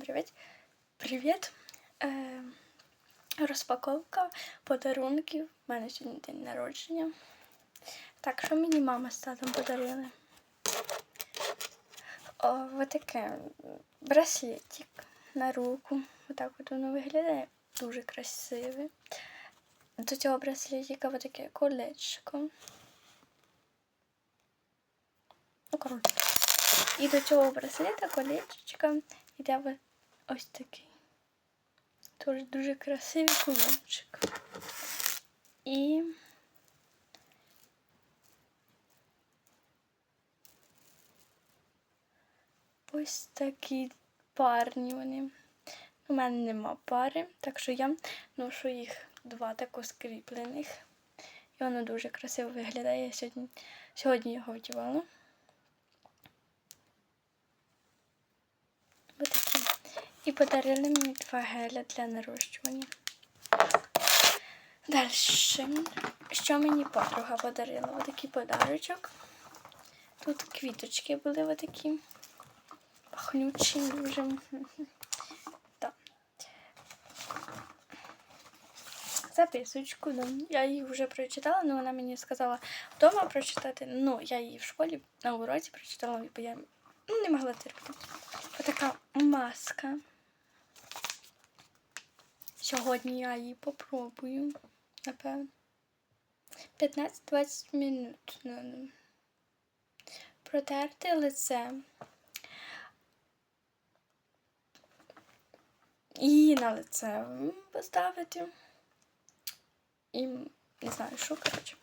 Привіт. Привіт. Е, розпаковка подарунків. У мене сьогодні день народження. Так, що мені мама з татом подарили? О, таке браслетик на руку. Отак от воно виглядає дуже красиве. До цього браслетика ось таке колечко. Ну, коротше. І до цього браслета колечечка йде ось такий. Тож дуже красивий кулончик. І ось такі парні вони. У мене нема пари, так що я ношу їх два тако скріплених. І воно дуже красиво виглядає. Сьогодні, сьогодні його вдівала. Ось такі. І подарили мені два геля для нарощування. Далі. Що мені подруга подарила? Ось такий подарочок. Тут квіточки були отакі. Пахнючі дуже. Записочку, да. Я її вже прочитала, але вона мені сказала вдома прочитати. Ну, я її в школі на уроці прочитала, бо я ну, не могла терпіти. Ось така маска. Сьогодні я її попробую, напевно. 15-20 минут. Протерти лице. І на лице поставити. І не знаю, що, коротше.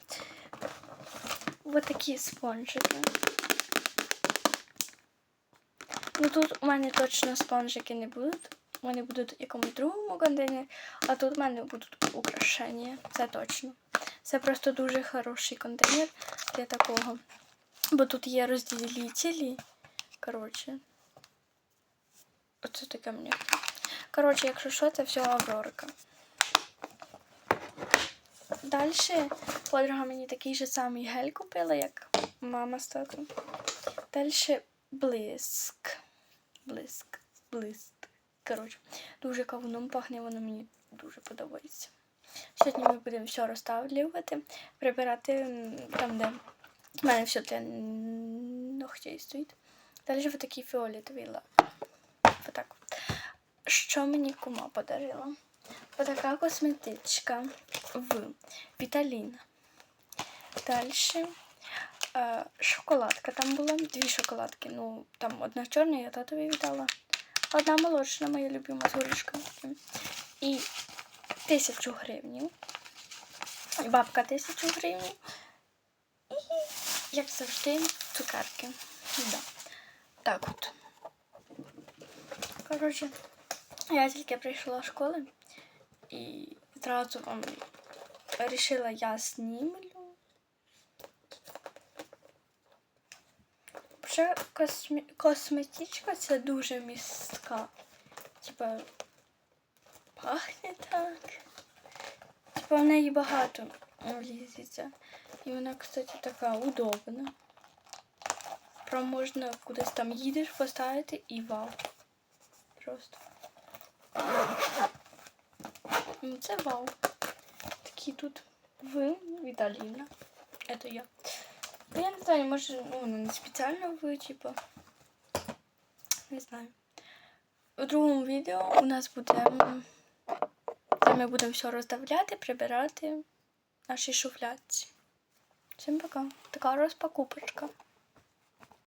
Ось такі спонжики. Ну тут у мене точно спонжики не будуть. Вони будуть в якомусь другому контейнері, а тут у мене будуть украшення. Це точно. Це просто дуже хороший контейнер для такого. Бо тут є розділителі. Коротше. Оце таке мені. Коротше, якщо що, це все Аврорка. Далі подруга мені такий же самий гель купила, як мама з татом. Далі блиск. Блиск. Блиск. Коротше, дуже кавуном пахне, воно мені дуже подобається. Сьогодні ми будемо все розставлювати, прибирати там, де в мене все для ногтей стоїть. Далі ось такий фіолетовий лак. Отак. Що мені кума подарила? Отака косметичка в Віталін. Далі е, шоколадка. Там була дві шоколадки. Ну, там одна чорна, я татові віддала. Одна молочна, моя любима з горішками. І тисячу гривень. І бабка тисячу гривень. І, як завжди, цукерки. Да. Так от. Коротше, я тільки прийшла з школи і одразу вам вирішила я знімлю. Вже космі... косметичка це дуже містка. Типа пахне так. Типа в неї багато влізеться. І вона, кстати, така удобна. Прям можна кудись там їдеш поставити і вау. Просто. Це вау. Такі тут ви, Віталіна. Это я. Ну, я не знаю, може, ну, не спеціально ви, типу. Не знаю. У другому відео у нас буде. Де ми будемо все роздавляти, прибирати наші нашій шуфлядці. Всім пока. Така розпакупочка.